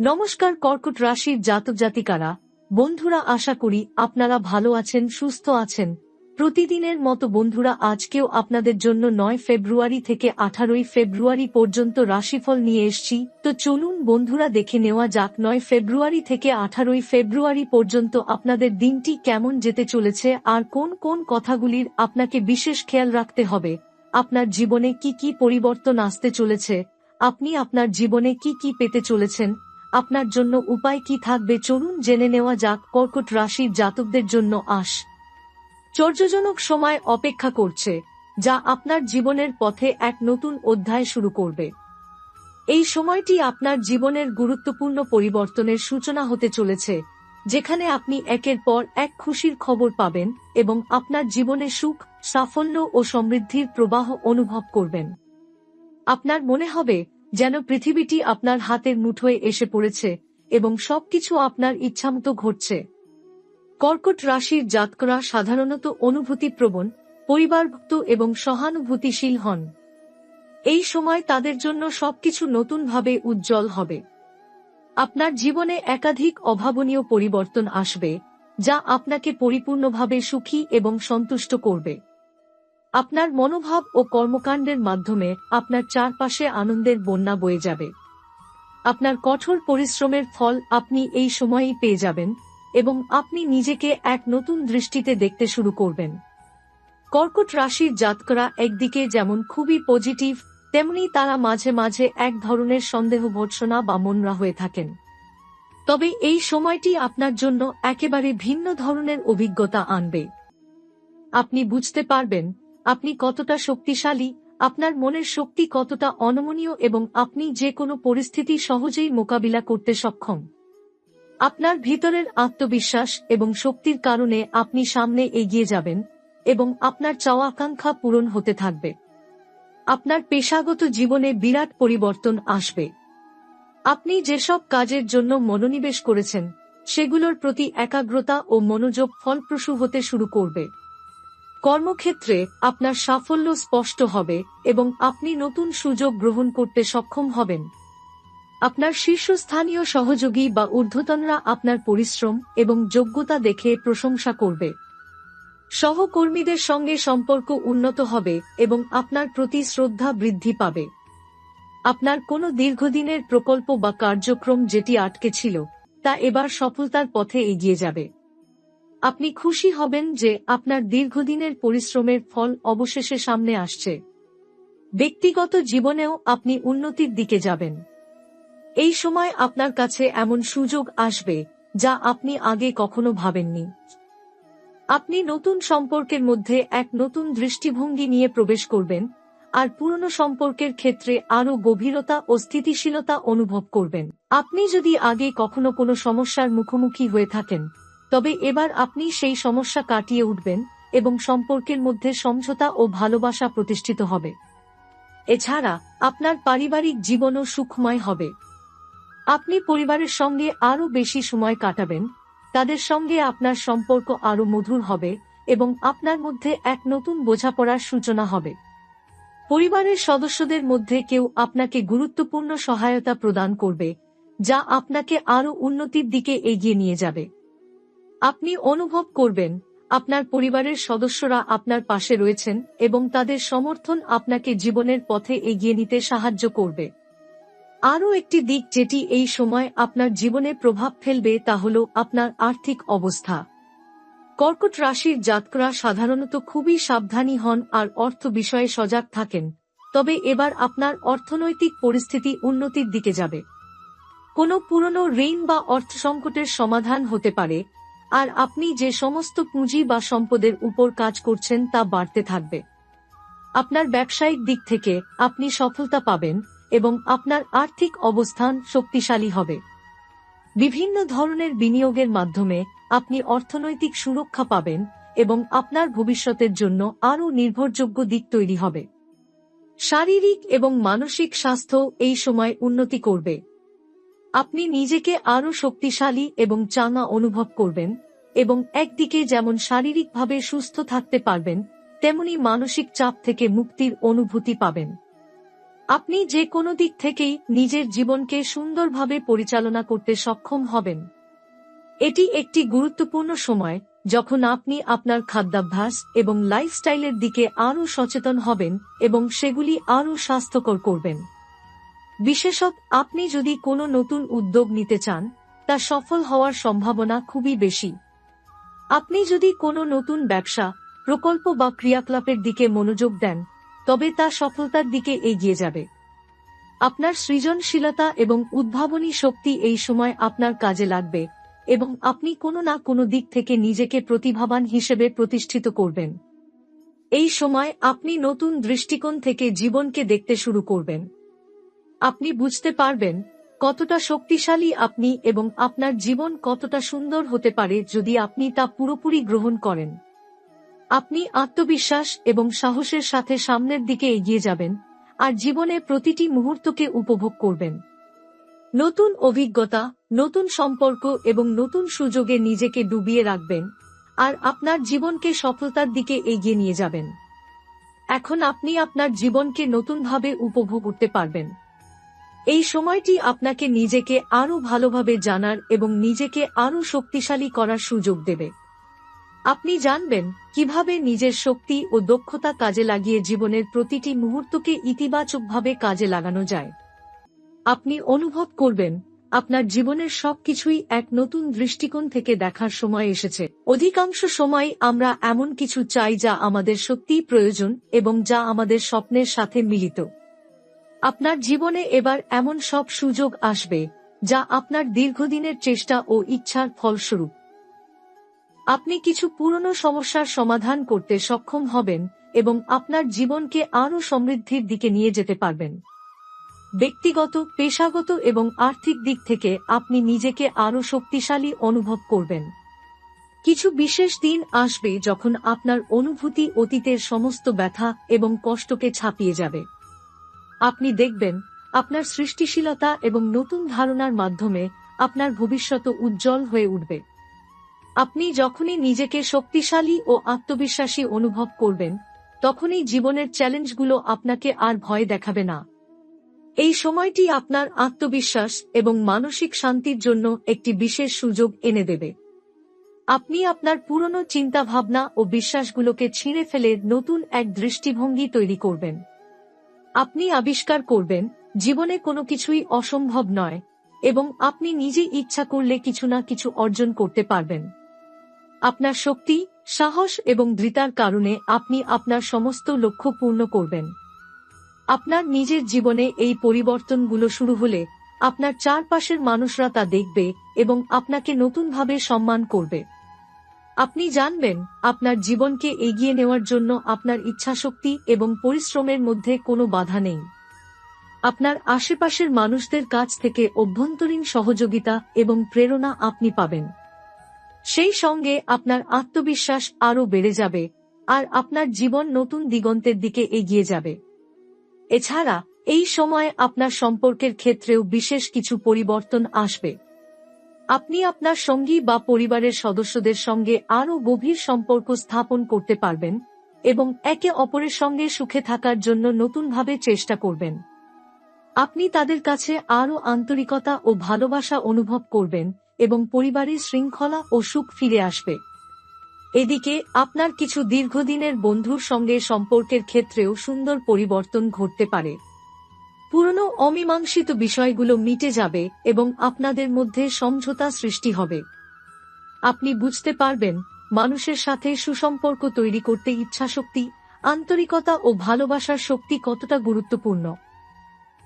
নমস্কার কর্কট রাশির জাতক জাতিকারা। বন্ধুরা, আশা করি আপনারা ভালো আছেন, সুস্থ আছেন। প্রতিদিনের মতো বন্ধুরা, আজকেও আপনাদের জন্য নয় ফেব্রুয়ারি থেকে আঠারোই ফেব্রুয়ারি পর্যন্ত রাশিফল নিয়ে এসছি। তো চলুন বন্ধুরা, দেখে নেওয়া যাক নয় ফেব্রুয়ারি থেকে আঠারোই ফেব্রুয়ারি পর্যন্ত আপনাদের দিনটি কেমন যেতে চলেছে আর কোন কোন কথাগুলির আপনাকে বিশেষ খেয়াল রাখতে হবে। আপনার জীবনে কি কি পরিবর্তন আসতে চলেছে? আপনি আপনার জীবনে কি কি পেতে চলেছেন? আপনার জন্য উপায় কি থাকবে চলুন জেনে নেওয়া যাক কর্কট রাশির জাতকদের জন্য আস চর্যজনক সময় অপেক্ষা করছে, যা আপনার জীবনের পথে এক নতুন অধ্যায় শুরু করবে। এই সময়টি আপনার জীবনের গুরুত্বপূর্ণ পরিবর্তনের সূচনা হতে চলেছে, যেখানে আপনি একের পর এক খুশির খবর পাবেন এবং আপনার জীবনে সুখ, সাফল্য ও সমৃদ্ধির প্রবাহ অনুভব করবেন। আপনার মনে হবে যেন পৃথিবীটি আপনার হাতের মুঠোয় এসে পড়েছে এবং সবকিছু আপনার ইচ্ছামতো ঘটছে। কর্কট রাশির জাতকরা সাধারণত অনুভূতিপ্রবণ, পরিবারভুক্ত এবং সহানুভূতিশীল হন। এই সময় তাদের জন্য সবকিছু নতুনভাবে উজ্জ্বল হবে। আপনার জীবনে একাধিক অভাবনীয় পরিবর্তন আসবে, যা আপনাকে পরিপূর্ণভাবে সুখী এবং সন্তুষ্ট করবে। আপনার মনোভাব ও কর্মকাণ্ডের মাধ্যমে আপনার চারপাশে আনন্দের বন্যা বয়ে যাবে। আপনার কঠোর পরিশ্রমের ফল আপনি এই সময়েই পেয়ে যাবেন এবং আপনি নিজেকে এক নতুন দৃষ্টিতে দেখতে শুরু করবেন। কর্কট রাশির জাতকরা একদিকে যেমন খুবই পজিটিভ, তেমনি তারা মাঝে মাঝে এক ধরনের সন্দেহ ভর্সনা বা মনরা হয়ে থাকেন। তবে এই সময়টি আপনার জন্য একেবারে ভিন্ন ধরনের অভিজ্ঞতা আনবে। আপনি বুঝতে পারবেন আপনি কতটা শক্তিশালী, আপনার মনের শক্তি কতটা অনমনীয় এবং আপনি যে কোনো পরিস্থিতি সহজেই মোকাবিলা করতে সক্ষম। আপনার ভিতরের আত্মবিশ্বাস এবং শক্তির কারণে আপনি সামনে এগিয়ে যাবেন এবং আপনার চাওয়া আকাঙ্ক্ষা পূরণ হতে থাকবে। আপনার পেশাগত জীবনে বিরাট পরিবর্তন আসবে। আপনি যেসব কাজের জন্য মনোনিবেশ করেছেন, সেগুলোর প্রতি একাগ্রতা ও মনোযোগ ফলপ্রসূ হতে শুরু করবে। কর্মক্ষেত্রে আপনার সাফল্য স্পষ্ট হবে এবং আপনি নতুন সুযোগ গ্রহণ করতে সক্ষম হবেন। আপনার শীর্ষস্থানীয় সহযোগী বা ঊর্ধ্বতনরা আপনার পরিশ্রম এবং যোগ্যতা দেখে প্রশংসা করবে। সহকর্মীদের সঙ্গে সম্পর্ক উন্নত হবে এবং আপনার প্রতি শ্রদ্ধা বৃদ্ধি পাবে। আপনার কোনো দীর্ঘদিনের প্রকল্প বা কার্যক্রম যেটি আটকে ছিল, তা এবার সফলতার পথে এগিয়ে যাবে। আপনি খুশি হবেন যে আপনার দীর্ঘদিনের পরিশ্রমের ফল অবশেষে সামনে আসছে। ব্যক্তিগত জীবনেও আপনি উন্নতির দিকে যাবেন। এই সময় আপনার কাছে এমন সুযোগ আসবে যা আপনি আগে কখনো ভাবেননি। আপনি নতুন সম্পর্কের মধ্যে এক নতুন দৃষ্টিভঙ্গি নিয়ে প্রবেশ করবেন আর পুরনো সম্পর্কের ক্ষেত্রে আরও গভীরতা ও স্থিতিশীলতা অনুভব করবেন। আপনি যদি আগে কখনো কোনো সমস্যার মুখোমুখি হয়ে থাকেন তবে এবার আপনি সেই সমস্যা কাটিয়ে উঠবেন এবং সম্পর্কের মধ্যে সমঝোতা ও ভালোবাসা প্রতিষ্ঠিত হবে। এছাড়া আপনার পারিবারিক জীবনও সুখময় হবে। আপনি পরিবারের সঙ্গে আরও বেশি সময় কাটাবেন, তাদের সঙ্গে আপনার সম্পর্ক আরও মধুর হবে এবং আপনার মধ্যে এক নতুন বোঝাপড়ার সূচনা হবে। পরিবারের সদস্যদের মধ্যে কেউ আপনাকে গুরুত্বপূর্ণ সহায়তা প্রদান করবে, যা আপনাকে আরও উন্নতির দিকে এগিয়ে নিয়ে যাবে। আপনি অনুভব করবেন, আপনার পরিবারের সদস্যরা আপনার পাশে রয়েছেন এবং তাদের সমর্থন আপনাকে জীবনের পথে এগিয়ে নিতে সাহায্য করবে। আরও একটি দিক যেটি এই সময় আপনার জীবনে প্রভাব ফেলবে তা হল আপনার আর্থিক অবস্থা। কর্কট রাশির জাতকরা সাধারণত খুবই সাবধানী হন আর অর্থ বিষয়ে সজাগ থাকেন, তবে এবার আপনার অর্থনৈতিক পরিস্থিতি উন্নতির দিকে যাবে। কোনো পুরনো ঋণ বা অর্থ সংকটের সমাধান হতে পারে আর আপনি যে সমস্ত পুঁজি বা সম্পদের উপর কাজ করছেন তা বাড়তে থাকবে। আপনার ব্যবসায়িক দিক থেকে আপনি সফলতা পাবেন এবং আপনার আর্থিক অবস্থান শক্তিশালী হবে। বিভিন্ন ধরনের বিনিয়োগের মাধ্যমে আপনি অর্থনৈতিক সুরক্ষা পাবেন এবং আপনার ভবিষ্যতের জন্য আরও নির্ভরযোগ্য দিক তৈরি হবে। শারীরিক এবং মানসিক স্বাস্থ্য এই সময় উন্নতি করবে। আপনি নিজেকে আরও শক্তিশালী এবং চাঙা অনুভব করবেন, এবং একদিকে যেমন শারীরিকভাবে সুস্থ থাকতে পারবেন, তেমনি মানসিক চাপ থেকে মুক্তির অনুভূতি পাবেন। আপনি যে কোনো দিক থেকেই নিজের জীবনকে সুন্দরভাবে পরিচালনা করতে সক্ষম হবেন। এটি একটি গুরুত্বপূর্ণ সময়, যখন আপনি আপনার খাদ্যাভ্যাস এবং লাইফস্টাইলের দিকে আরও সচেতন হবেন এবং সেগুলি আরও স্বাস্থ্যকর করবেন। বিশেষত আপনি যদি কোনো নতুন উদ্যোগ নিতে চান, তা সফল হওয়ার সম্ভাবনা খুবই বেশি। আপনি যদি কোনো নতুন ব্যবসা, প্রকল্প বা ক্রিয়াকলাপের দিকে মনোযোগ দেন, তবে তা সফলতার দিকে এগিয়ে যাবে। আপনার সৃজনশীলতা এবং উদ্ভাবনী শক্তি এই সময় আপনার কাজে লাগবে এবং আপনি কোনো না কোনো দিক থেকে নিজেকে প্রতিভাবান হিসেবে প্রতিষ্ঠিত করবেন। এই সময় আপনি নতুন দৃষ্টিকোণ থেকে জীবনকে দেখতে শুরু করবেন। আপনি বুঝতে পারবেন কতটা শক্তিশালী আপনি এবং আপনার জীবন কতটা সুন্দর হতে পারে যদি আপনি তা পুরোপুরি গ্রহণ করেন। আপনি আত্মবিশ্বাস এবং সাহসের সাথে সামনের দিকে এগিয়ে যাবেন আর জীবনে প্রতিটি মুহূর্তকে উপভোগ করবেন। নতুন অভিজ্ঞতা, নতুন সম্পর্ক এবং নতুন সুযোগে নিজেকে ডুবিয়ে রাখবেন আর আপনার জীবনকে সফলতার দিকে এগিয়ে নিয়ে যাবেন। এখন আপনি আপনার জীবনকে নতুনভাবে উপভোগ করতে পারবেন। এই সময়টি আপনাকে নিজেকে আরও ভালোভাবে জানার এবং নিজেকে আরও শক্তিশালী করার সুযোগ দেবে। আপনি জানবেন কীভাবে নিজের শক্তি ও দক্ষতা কাজে লাগিয়ে জীবনের প্রতিটি মুহূর্তকে ইতিবাচকভাবে কাজে লাগানো যায়। আপনি অনুভব করবেন, আপনার জীবনের সবকিছুই এক নতুন দৃষ্টিকোণ থেকে দেখার সময় এসেছে। অধিকাংশ সময় আমরা এমন কিছু চাই যা আমাদের সত্যিই প্রয়োজন এবং যা আমাদের স্বপ্নের সাথে মিলিত। আপনার জীবনে এবার এমন সব সুযোগ আসবে, যা আপনার দীর্ঘদিনের চেষ্টা ও ইচ্ছার ফলস্বরূপ। আপনি কিছু পুরনো সমস্যার সমাধান করতে সক্ষম হবেন এবং আপনার জীবনকে আরও সমৃদ্ধির দিকে নিয়ে যেতে পারবেন। ব্যক্তিগত, পেশাগত এবং আর্থিক দিক থেকে আপনি নিজেকে আরও শক্তিশালী অনুভব করবেন। কিছু বিশেষ দিন আসবে যখন আপনার অনুভূতি অতীতের সমস্ত ব্যথা এবং কষ্টকে ছাপিয়ে যাবে। আপনি দেখবেন, আপনার সৃষ্টিশীলতা এবং নতুন ধারণার মাধ্যমে আপনার ভবিষ্যৎ উজ্জ্বল হয়ে উঠবে। আপনি যখনই নিজেকে শক্তিশালী ও আত্মবিশ্বাসী অনুভব করবেন, তখনই জীবনের চ্যালেঞ্জগুলো আপনাকে আর ভয় দেখাবে না। এই সময়টি আপনার আত্মবিশ্বাস এবং মানসিক শান্তির জন্য একটি বিশেষ সুযোগ এনে দেবে। আপনি আপনার পুরনো চিন্তাভাবনা ও বিশ্বাসগুলোকে ছিঁড়ে ফেলে নতুন এক দৃষ্টিভঙ্গি তৈরি করবেন। আপনি আবিষ্কার করবেন, জীবনে কোনো কিছুই অসম্ভব নয়, এবং আপনি নিজে ইচ্ছা করলে কিছু না কিছু অর্জন করতে পারবেন। আপনার শক্তি, সাহস এবং দৃতার কারণে আপনি আপনার সমস্ত লক্ষ্য পূর্ণ করবেন। আপনার নিজের জীবনে এই পরিবর্তনগুলো শুরু হলে, আপনার চারপাশের মানুষরা তা দেখবে এবং আপনাকে নতুনভাবে সম্মান করবে। আপনি জানবেন, আপনার জীবনকে এগিয়ে নেওয়ার জন্য আপনার ইচ্ছাশক্তি এবং পরিশ্রমের মধ্যে কোনো বাধা নেই। আপনার আশেপাশের মানুষদের কাছ থেকে অভ্যন্তরীণ সহযোগিতা এবং প্রেরণা আপনি পাবেন। সেই সঙ্গে আপনার আত্মবিশ্বাস আরও বেড়ে যাবে আর আপনার জীবন নতুন দিগন্তের দিকে এগিয়ে যাবে। এছাড়া, এই সময় আপনার সম্পর্কের ক্ষেত্রেও বিশেষ কিছু পরিবর্তন আসবে। আপনি আপনার সঙ্গী বা পরিবারের সদস্যদের সঙ্গে আরও গভীর সম্পর্ক স্থাপন করতে পারবেন এবং একে অপরের সঙ্গে সুখে থাকার জন্য নতুনভাবে চেষ্টা করবেন। আপনি তাদের কাছে আরও আন্তরিকতা ও ভালোবাসা অনুভব করবেন এবং পরিবারের শৃঙ্খলা ও সুখ ফিরে আসবে। এদিকে, আপনার কিছু দীর্ঘদিনের বন্ধুর সঙ্গে সম্পর্কের ক্ষেত্রেও সুন্দর পরিবর্তন ঘটতে পারে। পুরনো অমীমাংসিত বিষয়গুলো মিটে যাবে এবং আপনাদের মধ্যে সমঝোতা সৃষ্টি হবে। আপনি বুঝতে পারবেন, মানুষের সাথে সুসম্পর্ক তৈরি করতে ইচ্ছাশক্তি, আন্তরিকতা ও ভালোবাসার শক্তি কতটা গুরুত্বপূর্ণ।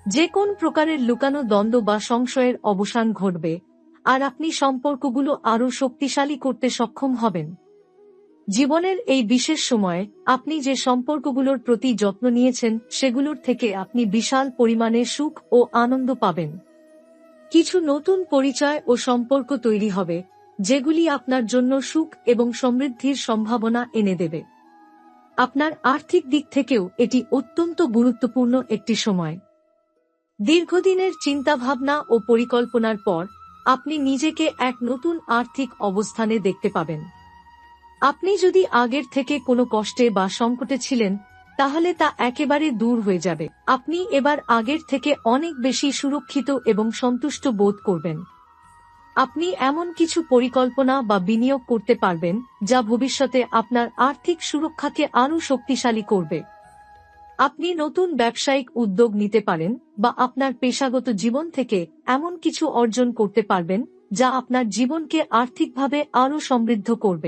যে কোন প্রকারের লুকানো দ্বন্দ্ব বা সংশয়ের অবসান ঘটবে, আর আপনি সম্পর্কগুলো আরও শক্তিশালী করতে সক্ষম হবেন। জীবনের এই বিশেষ সময়ে আপনি যে সম্পর্কগুলোর প্রতি যত্ন নিয়েছেন, সেগুলোর থেকে আপনি বিশাল পরিমাণে সুখ ও আনন্দ পাবেন। কিছু নতুন পরিচয় ও সম্পর্ক তৈরি হবে, যেগুলি আপনার জন্য সুখ এবং সমৃদ্ধির সম্ভাবনা এনে দেবে। আপনার আর্থিক দিক থেকেও এটি অত্যন্ত গুরুত্বপূর্ণ একটি সময়। দীর্ঘদিনের চিন্তাভাবনা ও পরিকল্পনার পর, আপনি নিজেকে এক নতুন আর্থিক অবস্থানে দেখতে পাবেন। আপনি যদি আগের থেকে কোনো কষ্টে বা সংকটে ছিলেন, তাহলে তা একেবারে দূর হয়ে যাবে। আপনি এবার আগের থেকে অনেক বেশি সুরক্ষিত এবং সন্তুষ্ট বোধ করবেন। আপনি এমন কিছু পরিকল্পনা বা বিনিয়োগ করতে পারবেন, যা ভবিষ্যতে আপনার আর্থিক সুরক্ষাকে আরও শক্তিশালী করবে। আপনি নতুন ব্যবসায়িক উদ্যোগ নিতে পারেন বা আপনার পেশাগত জীবন থেকে এমন কিছু অর্জন করতে পারবেন, যা আপনার জীবনকে আর্থিকভাবে আরও সমৃদ্ধ করবে।